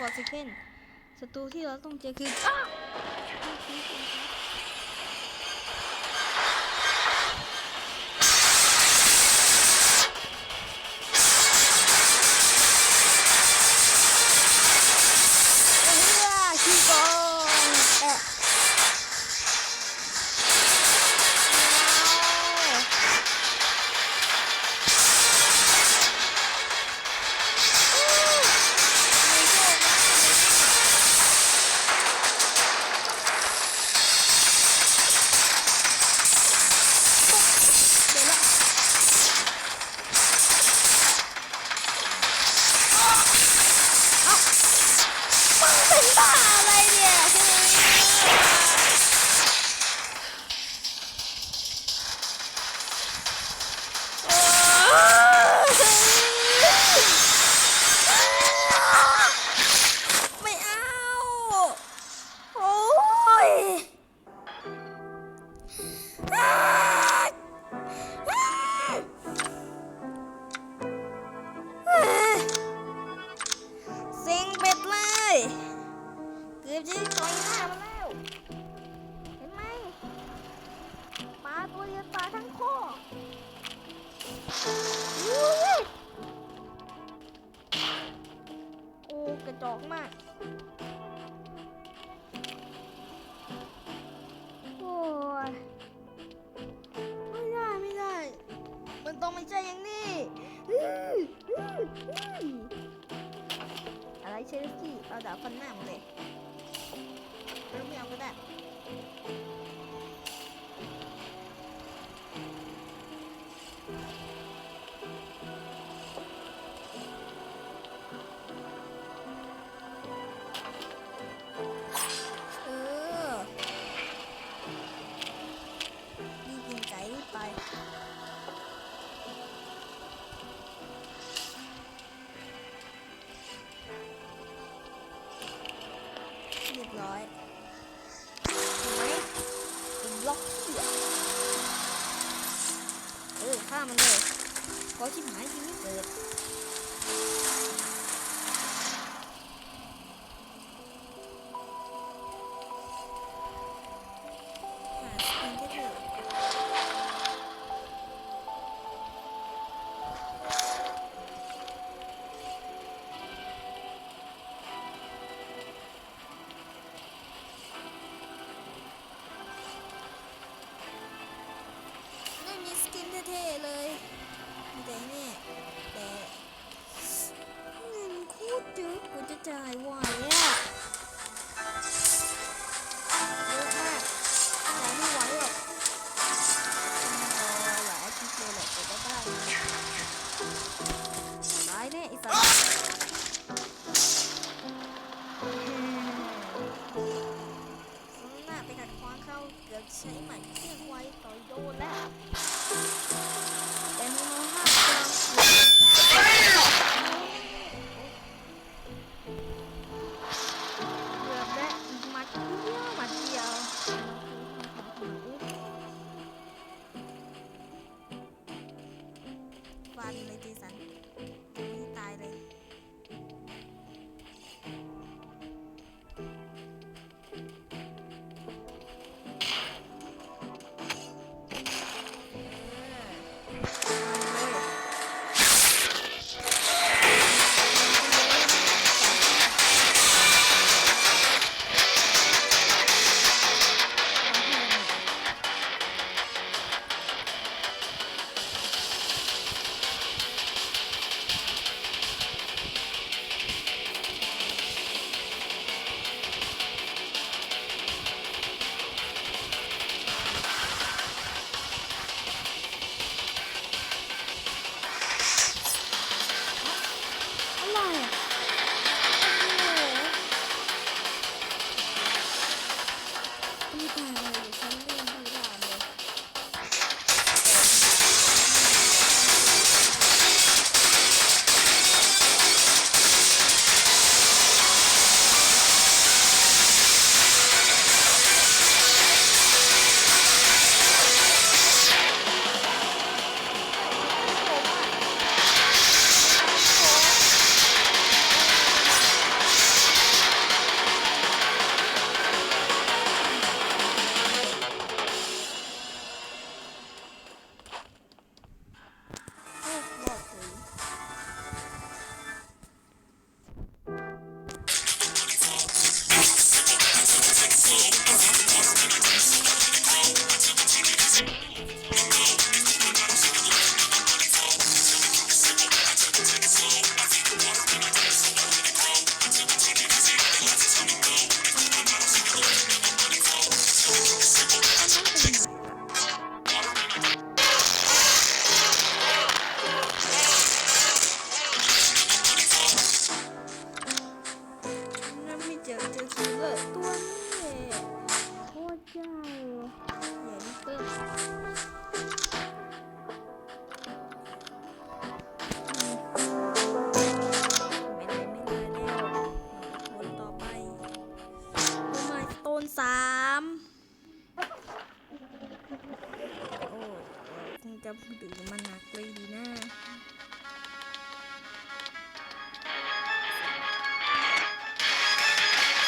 ฟอร์เซเคนศัตรูที่เราต้องเจอคือาฟันหน้ามึงเลยไม่ต้องไม่เอาก็ได้ ฆ่ามันเลยขอชิบหายชีวิตเกิด ใช้ไหมเรียกไว้ต่อยโดนแล้ว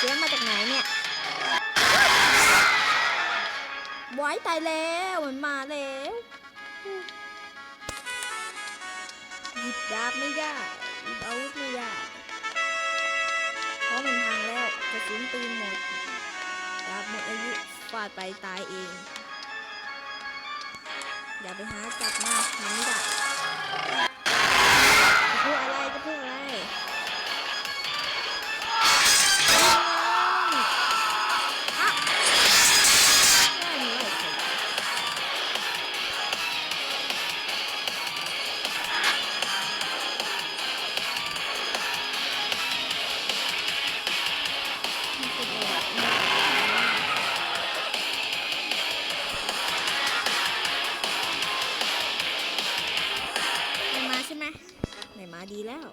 สียงมาจากไหนเนี่ยไว้ตายแล้วมันมาแล้วหยิบดาบไม่ได้หยิบอาวุธไม่ได้เพราะมันพังแล้วกระสุนปืนหมดดาบหมดอายุฟาดไปตายเอง อย่าไปหาจับมามันไม่ได้ ดีแล้ว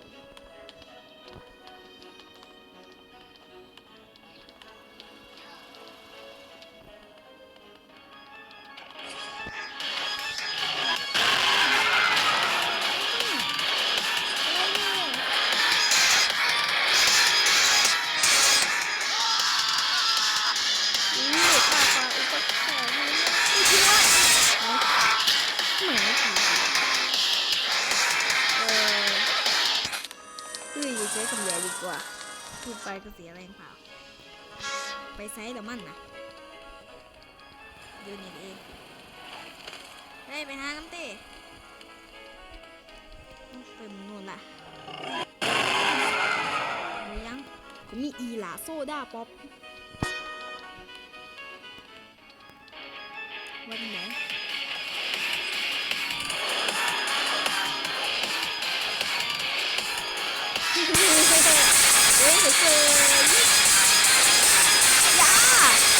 ใช้คำเดียวดีกว่าพูดไปก็เสียแรงเปล่า ไปไซส์เดี๋ยวมั่นนะดูนี่เองได้ไปหาน้ำเต้เติมนู่นล่ะยังก็มีอีหลาโซดาป๊อปวันไหน เฮ้ยเฮ้ยา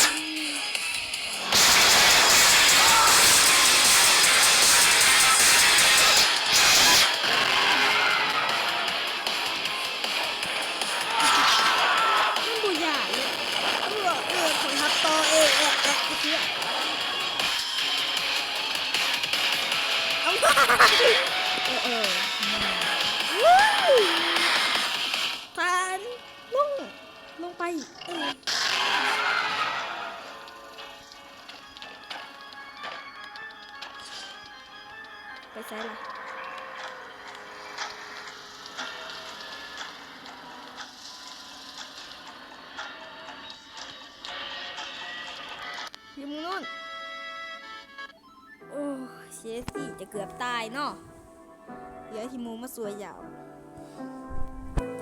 มันบูยาเลยเออเออของทับโตเอะเอะเอะเอะเอามาเออเออ ใช้ละอยู่มุมนู้นโอ้เชฟซี่จะเกือบตายเนาะเดี๋ยวทีมูมาสวยยาว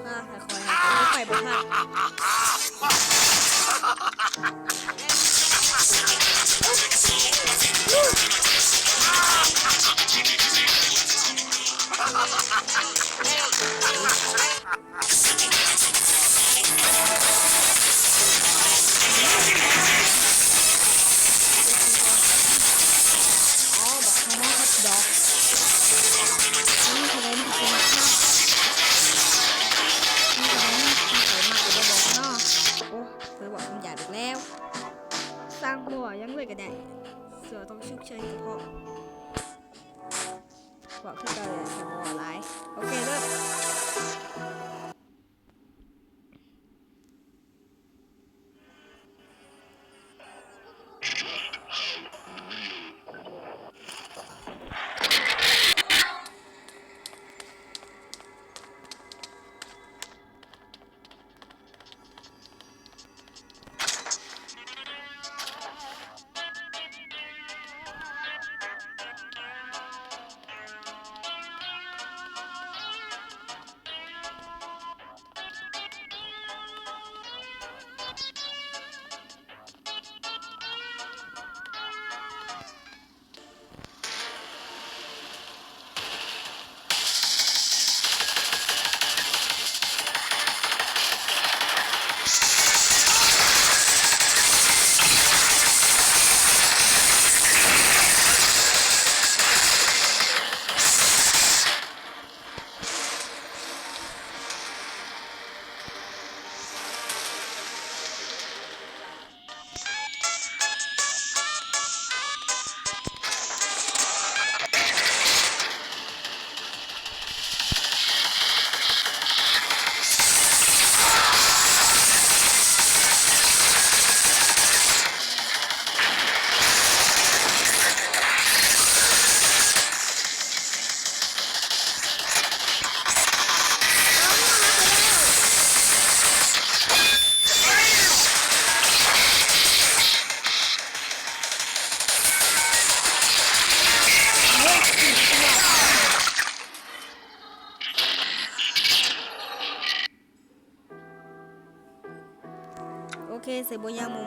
ค่ะค่ะคอยหาตัวไฟบ้างค่ะ เคเส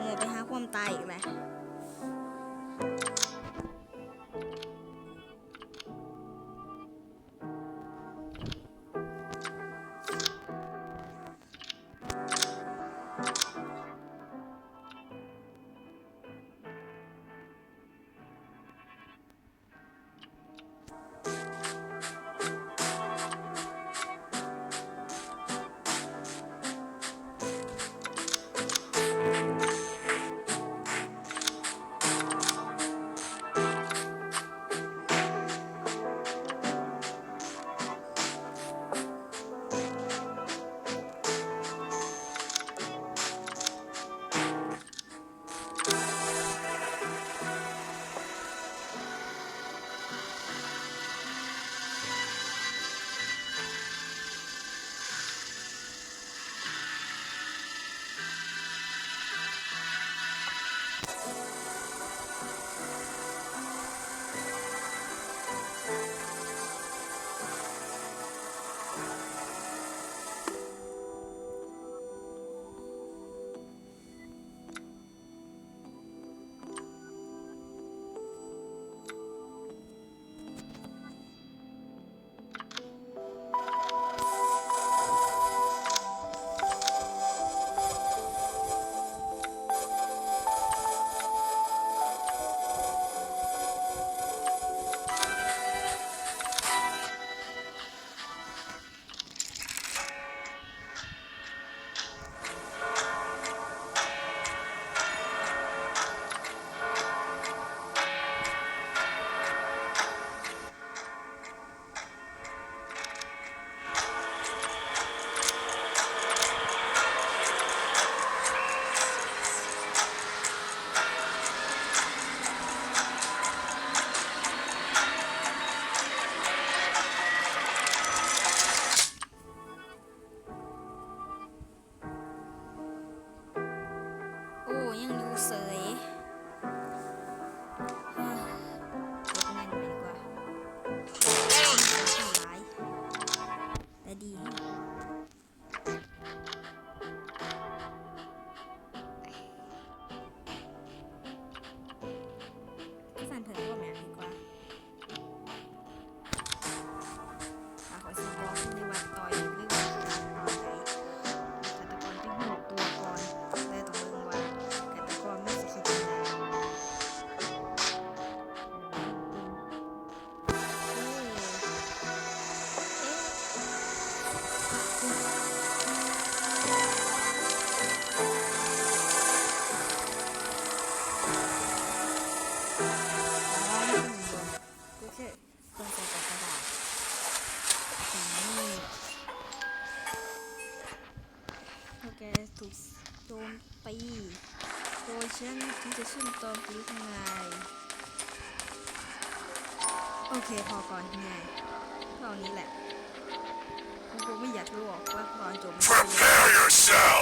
โอ